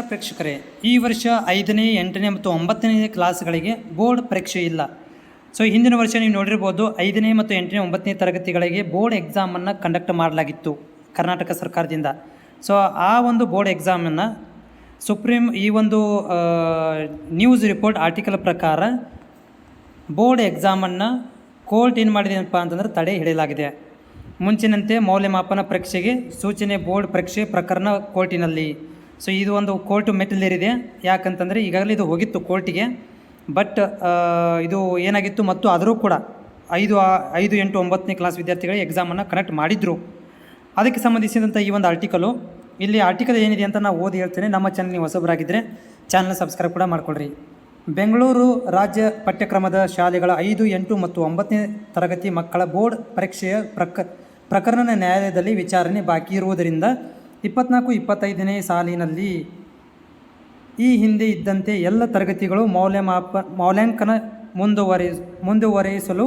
ಪ್ರೇಕ್ಷಕರೇ, ಈ ವರ್ಷ ಐದನೇ, ಎಂಟನೇ ಮತ್ತು ಒಂಬತ್ತನೇ ಕ್ಲಾಸ್ಗಳಿಗೆ ಬೋರ್ಡ್ ಪರೀಕ್ಷೆ ಇಲ್ಲ. ಸೊ, ಹಿಂದಿನ ವರ್ಷ ನೀವು ನೋಡಿರ್ಬೋದು, ಐದನೇ ಮತ್ತು ಎಂಟನೇ, ಒಂಬತ್ತನೇ ತರಗತಿಗಳಿಗೆ ಬೋರ್ಡ್ ಎಕ್ಸಾಮನ್ನು ಕಂಡಕ್ಟ್ ಮಾಡಲಾಗಿತ್ತು ಕರ್ನಾಟಕ ಸರ್ಕಾರದಿಂದ. ಸೊ, ಆ ಒಂದು ಬೋರ್ಡ್ ಎಕ್ಸಾಮನ್ನು ಸುಪ್ರೀಂ, ಈ ಒಂದು ನ್ಯೂಸ್ ರಿಪೋರ್ಟ್ ಆರ್ಟಿಕಲ್ ಪ್ರಕಾರ ಬೋರ್ಡ್ ಎಕ್ಸಾಮನ್ನು ಕೋರ್ಟ್ ಏನು ಮಾಡಿದೆಯಪ್ಪ ಅಂತಂದ್ರೆ ತಡೆ ಹಿಡಿಯಲಾಗಿದೆ. ಮುಂಚಿನಂತೆ ಮೌಲ್ಯಮಾಪನ ಪರೀಕ್ಷೆಗೆ ಸೂಚನೆ ಬೋರ್ಡ್ ಪರೀಕ್ಷೆ ಪ್ರಕರಣ ಕೋರ್ಟಿನಲ್ಲಿ. ಸೊ ಇದು ಒಂದು ಕೋರ್ಟ್ ಮೆಟ್ಟಿಲೇರಿದೆ ಯಾಕಂತಂದರೆ ಈಗಾಗಲೇ ಇದು ಹೋಗಿತ್ತು ಕೋರ್ಟಿಗೆ ಬಟ್ ಇದು ಏನಾಗಿತ್ತು ಮತ್ತು ಆದರೂ ಕೂಡ ಐದು ಐದು, ಎಂಟು, ಒಂಬತ್ತನೇ ಕ್ಲಾಸ್ ವಿದ್ಯಾರ್ಥಿಗಳಿಗೆ ಎಕ್ಸಾಮನ್ನು ಕನೆಕ್ಟ್ ಮಾಡಿದರು. ಅದಕ್ಕೆ ಸಂಬಂಧಿಸಿದಂಥ ಈ ಒಂದು ಆರ್ಟಿಕಲು ಇಲ್ಲಿ ಆರ್ಟಿಕಲ್ ಏನಿದೆ ಅಂತ ನಾವು ಓದಿ ಹೇಳ್ತೇನೆ. ನಮ್ಮ ಚಾನಲ್ ನೀವು ಹೊಸಬರಾಗಿದ್ದರೆ ಚಾನಲ್ ಸಬ್ಸ್ಕ್ರೈಬ್ ಕೂಡ ಮಾಡ್ಕೊಳ್ರಿ. ಬೆಂಗಳೂರು ರಾಜ್ಯ ಪಠ್ಯಕ್ರಮದ ಶಾಲೆಗಳ ಐದು, ಎಂಟು ಮತ್ತು ಒಂಬತ್ತನೇ ತರಗತಿ ಮಕ್ಕಳ ಬೋರ್ಡ್ ಪರೀಕ್ಷೆಯ ಪ್ರಕ ಪ್ರಕರಣ ನ್ಯಾಯಾಲಯದಲ್ಲಿ ವಿಚಾರಣೆ ಬಾಕಿ ಇರುವುದರಿಂದ ಇಪ್ಪತ್ನಾಲ್ಕು, ಇಪ್ಪತ್ತೈದನೇ ಸಾಲಿನಲ್ಲಿ ಈ ಹಿಂದೆ ಇದ್ದಂತೆ ಎಲ್ಲ ತರಗತಿಗಳು ಮೌಲ್ಯಮಾಪ, ಮೌಲ್ಯಾಂಕನ ಮುಂದುವರಿ, ಮುಂದುವರಿಸಲು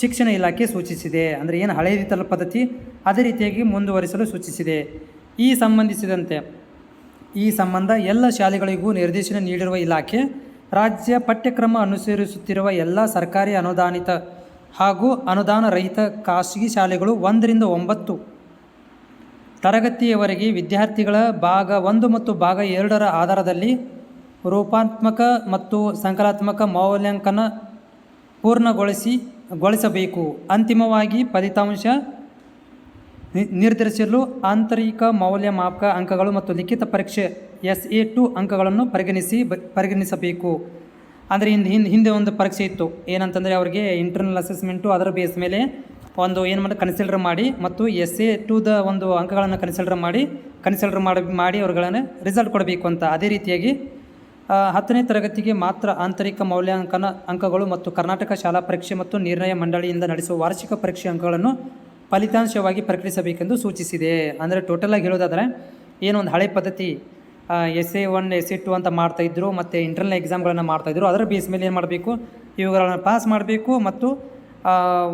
ಶಿಕ್ಷಣ ಇಲಾಖೆ ಸೂಚಿಸಿದೆ. ಅಂದರೆ ಏನು ಹಳೆಯ ರೀತಿಯ ಪದ್ಧತಿ, ಅದೇ ರೀತಿಯಾಗಿ ಮುಂದುವರಿಸಲು ಸೂಚಿಸಿದೆ. ಈ ಸಂಬಂಧಿಸಿದಂತೆ, ಈ ಸಂಬಂಧ ಎಲ್ಲ ಶಾಲೆಗಳಿಗೂ ನಿರ್ದೇಶನ ನೀಡಿರುವ ಇಲಾಖೆ, ರಾಜ್ಯ ಪಠ್ಯಕ್ರಮ ಅನುಸರಿಸುತ್ತಿರುವ ಎಲ್ಲ ಸರ್ಕಾರಿ ಅನುದಾನಿತ ಹಾಗೂ ಅನುದಾನ ರಹಿತ ಖಾಸಗಿ ಶಾಲೆಗಳು ಒಂದರಿಂದ ಒಂಬತ್ತು ತರಗತಿಯವರೆಗೆ ವಿದ್ಯಾರ್ಥಿಗಳ ಭಾಗ ಒಂದು ಮತ್ತು ಭಾಗ ಎರಡರ ಆಧಾರದಲ್ಲಿ ರೂಪಾತ್ಮಕ ಮತ್ತು ಸಂಕಲಾತ್ಮಕ ಮೌಲ್ಯಾಂಕನ ಪೂರ್ಣಗೊಳಿಸಿ, ಗೊಳಿಸಬೇಕು. ಅಂತಿಮವಾಗಿ ಫಲಿತಾಂಶ ನಿರ್ಧರಿಸಲು ಆಂತರಿಕ ಮೌಲ್ಯಮಾಪಕ ಅಂಕಗಳು ಮತ್ತು ಲಿಖಿತ ಪರೀಕ್ಷೆ ಎಸ್ ಎ ಟು ಅಂಕಗಳನ್ನು ಪರಿಗಣಿಸಿ ಪರಿಗಣಿಸಬೇಕು. ಅಂದರೆ ಹಿಂದೆ ಹಿಂದೆ ಒಂದು ಪರೀಕ್ಷೆ ಇತ್ತು. ಏನಂತಂದರೆ ಅವರಿಗೆ ಇಂಟರ್ನಲ್ ಅಸೆಸ್ಮೆಂಟು ಅದರ ಬೇಸ್ ಮೇಲೆ ಒಂದು ಏನು ಮಾಡಿ ಕನ್ಸಿಡರ್ ಮಾಡಿ ಮತ್ತು ಎಸ್ ಎ ದ ಒಂದು ಅಂಕಗಳನ್ನು ಕನ್ಸಿಡರ್ ಮಾಡಿ ಕನ್ಸಿಡರ್ ಮಾಡಿ ಮಾಡಿ ಅವ್ರುಗಳನ್ನು ರಿಸಲ್ಟ್ ಕೊಡಬೇಕು ಅಂತ. ಅದೇ ರೀತಿಯಾಗಿ ಹತ್ತನೇ ತರಗತಿಗೆ ಮಾತ್ರ ಆಂತರಿಕ ಮೌಲ್ಯಾಂಕನ ಅಂಕಗಳು ಮತ್ತು ಕರ್ನಾಟಕ ಶಾಲಾ ಪರೀಕ್ಷೆ ಮತ್ತು ನಿರ್ಣಯ ಮಂಡಳಿಯಿಂದ ನಡೆಸುವ ವಾರ್ಷಿಕ ಪರೀಕ್ಷೆ ಅಂಕಗಳನ್ನು ಫಲಿತಾಂಶವಾಗಿ ಪ್ರಕಟಿಸಬೇಕೆಂದು ಸೂಚಿಸಿದೆ. ಅಂದರೆ ಟೋಟಲಾಗಿ ಹೇಳೋದಾದರೆ ಏನು ಒಂದು ಹಳೆ ಪದ್ಧತಿ S A one S A two ಅಂತ ಮಾಡ್ತಾಯಿದ್ರು ಮತ್ತು ಇಂಟರ್ನಲ್ ಎಕ್ಸಾಮ್ಗಳನ್ನು ಮಾಡ್ತಾಯಿದ್ರು ಅದರ ಬೇಸ್ ಮೇಲೆ ಏನು ಮಾಡಬೇಕು? ಇವುಗಳನ್ನು ಪಾಸ್ ಮಾಡಬೇಕು ಮತ್ತು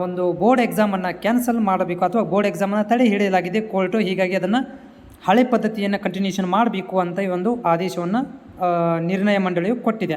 ಒಂದು ಬೋರ್ಡ್ ಎಕ್ಸಾಮನ್ನು ಕ್ಯಾನ್ಸಲ್ ಮಾಡಬೇಕು ಅಥವಾ ಬೋರ್ಡ್ ಎಕ್ಸಾಮನ್ನು ತಡೆ ಹಿಡಿಯಲಾಗಿದೆ ಕೋರ್ಟು ಹೀಗಾಗಿ ಅದನ್ನು ಹಳೆ ಪದ್ಧತಿಯನ್ನು ಕಂಟಿನ್ಯೂಷನ್ ಮಾಡಬೇಕು ಅಂತ ಈ ಒಂದು ಆದೇಶವನ್ನು ನಿರ್ಣಯ ಮಂಡಳಿಯು ಕೊಟ್ಟಿದೆ.